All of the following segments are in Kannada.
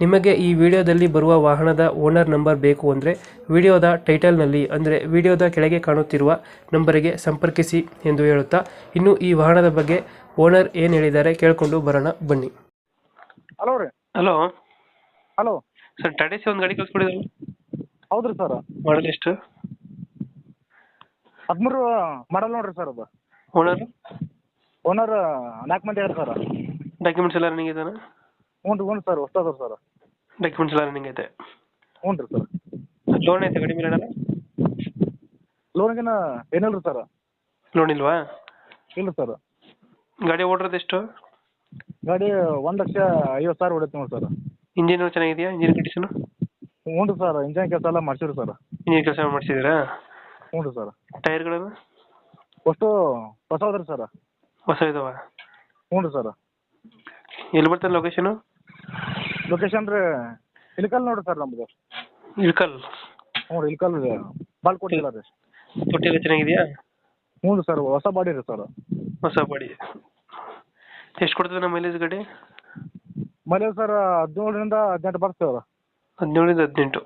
ನಿಮಗೆ ಈ ವಿಡಿಯೋದಲ್ಲಿ ಬರುವ ವಾಹನದ ಓನರ್ ನಂಬರ್ ಬೇಕು ಅಂದರೆ ವಿಡಿಯೋದ ಟೈಟಲ್ನಲ್ಲಿ ಅಂದರೆ ವಿಡಿಯೋದ ಕೆಳಗೆ ಕಾಣುತ್ತಿರುವ ನಂಬರಿಗೆ ಸಂಪರ್ಕಿಸಿ ಎಂದು ಹೇಳುತ್ತಾ ಇನ್ನು ಈ ವಾಹನದ ಬಗ್ಗೆ ಓನರ್ ಏನು ಹೇಳಿದ್ದಾರೆ ಕೇಳಿಕೊಂಡು ಬರೋಣ ಬನ್ನಿ. ಹಲೋ ರೀ. ಹಲೋ. ಹಲೋ. ಸರ್ ಟಾಟಾ ಸಿ ಒಂದು ಗಾಡಿ ಕಳ್ಸ್ಕೊಡಿದ್ರು ಹೌದು ರೀ ಸರ್. ಮಾಡಲ್ ಎಷ್ಟು? ಹದಿಮೂರು ಮಾಡಲ್ ನೋಡ್ರಿ ಸರ್ ಅದು. ಓನರ್? ಓನರ್ ನಾಲ್ಕು ಮಂದಿ ಸರ್. ಡಾಕ್ಯುಮೆಂಟ್ಸ್ ಎಲ್ಲ ರನ್ನಿಂಗ್ ಹ್ಞೂ ರೀ ಹ್ಞೂ ಸರ್ ಹೊಸ್ತದ ಸರ್. ಡಾಕ್ಯುಮೆಂಟ್ಸ್ ಎಲ್ಲ ರನ್ನಿಂಗ್ ಐತೆ. ಹ್ಞೂ ರೀ ಸರ್. ಲೋನ್ ಐತೆ ಗಾಡಿ ಮೇಲೆ ಲೋನ್ಗಿನ ಏನಿಲ್ಲ ರೀ ಸರ್? ಲೋನ್ ಇಲ್ವಾ? ಇಲ್ಲ ಸರ್. ಗಾಡಿ ಓಡಿರೋದು ಎಷ್ಟು? ಗಾಡಿ ಒಂದು ಲಕ್ಷ ಐವತ್ತು ಸಾವಿರ ಹೊಡೈತೆ ನೋಡಿ ಸರ್. ಇಂಜಿನ್ ಚೆನ್ನಾಗಿದೆಯಾ? ಇಂಜಿನ್ ಕಂಡೀಷನ್ ಹ್ಞೂ ರೀ ಸರ್ ಇಂಜಿನ್ ಕೆಲಸ ಎಲ್ಲ ಮಾಡ್ಸಿರಿ ಸರ್. ಇಂಜಿನ್ ಕೆಲಸ ಮಾಡಿಸಿದ್ದೀರಾ? ಹ್ಞೂ ರೀ ಸರ್ ಟೈರ್ಗಳನ್ನು ಅಷ್ಟು ಹೊಸ ರೀ ಸರ್. ಹೊಸ ಇದಾವ ಹ್ಞೂ ರೀ ಸರ್. ಎಲ್ಲಿ ಬರ್ತದೆ ಲೊಕೇಶನು ಲೊಕೇಶನ್ ರೀ ಇಳಕಲ್ ನೋಡ್ರಿ ಸರ್ ನಮ್ಮದು ಇಳ್ಕಲ್? ಹ್ಞೂ ರೀ ಇಲ್ಕಲ್ ಬಾಲ್ ಕೊಟ್ಟಿಲ್ಲ ರೀ ತೊಟ್ಟಿ ಎಲ್ಲ ಚೆನ್ನಾಗಿದೆಯಾ ಹ್ಞೂ ರೀ ಸರ್ ಹೊಸ ಬಾಡಿ ರೀ ಸರ್ ಹೊಸ ಬಾಡಿ. ಎಷ್ಟು ಕೊಡ್ತದೆ ನಮ್ಮ ಮೈಲೇಜ್ ಗಾಡಿ? ಮೈಲೇಜ್ ಸರ್ ಹದಿನೇಳರಿಂದ ಹದಿನೆಂಟು ಬರ್ತೇವೆ ಸರ್ ಹದಿನೇಳರಿಂದ ಹದಿನೆಂಟು.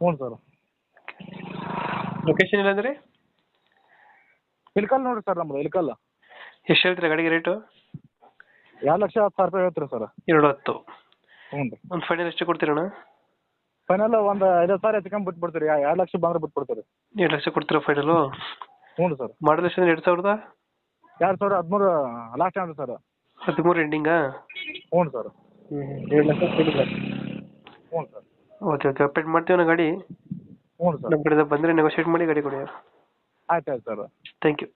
ಹ್ಞೂ ಸರ್ ಲೊಕೇಶನ್ ಇಲ್ಲಾಂದ್ರೆ ಇಳಕಲ್ ನೋಡ್ರಿ ಸರ್ ನಮ್ಮದು ಇಳಕಲ್. ಎಷ್ಟು ಹೇಳ್ತೀರಾ ಗಾಡಿಗೆ ರೇಟು ಎರಡು ಲಕ್ಷ ಹತ್ತು ಸಾವಿರ ರೂಪಾಯಿ ಹೇಳ್ತೀರಿ ಸರ್ ಎರಡು ಹತ್ತು. ಹ್ಞೂ ರೀ ಒಂದು ಫೈನಲ್ ಎಷ್ಟು ಕೊಡ್ತೀರಣ್ಣ? ಫೈನಲ್ ಒಂದು ಐದು ಸಾವಿರ ಹೆಚ್ಕೊಂಡ್ ಬಿಟ್ ಬಿಡ್ತೀರಿ ಎರಡು ಲಕ್ಷ ಬಂದ್ರೆ ಬಿಟ್ಬಿಡ್ತೀರಿ. ಎರಡು ಲಕ್ಷ ಕೊಡ್ತೀರಾ ಫೈನಲು ಹ್ಞೂ ರೀ ಸರ್. ಮಾಡಲ್ ಎಷ್ಟು ಎರಡು ಸಾವಿರದ? ಎರಡು ಸಾವಿರ ಹದಿಮೂರು ಲಾಸ್ಟ್ ಟೈಮ್ ಸರ್. ಹದಿಮೂರು ಎಂಡಿಂಗಾ ಹ್ಞೂ ಸರ್. ಎರಡು ಲಕ್ಷ ಕೊಡಿಲ್ಲ ಹ್ಞೂ ಸರ್. Okay okay. ಅಪ್ಡೇಟ್ ಮಾಡ್ತೀವಿ ಗಾಡಿ? ಹ್ಞೂ ಸರ್. ನಮ್ಮ ಕಡೆಯಿಂದ ಬಂದರೆ ನೆಗೋಷಿಯೇಟ್ ಮಾಡಿ ಗಾಡಿ ಕೊಡಿ ಆಯ್ತು ಆಯ್ತು ಸರ್. Thank you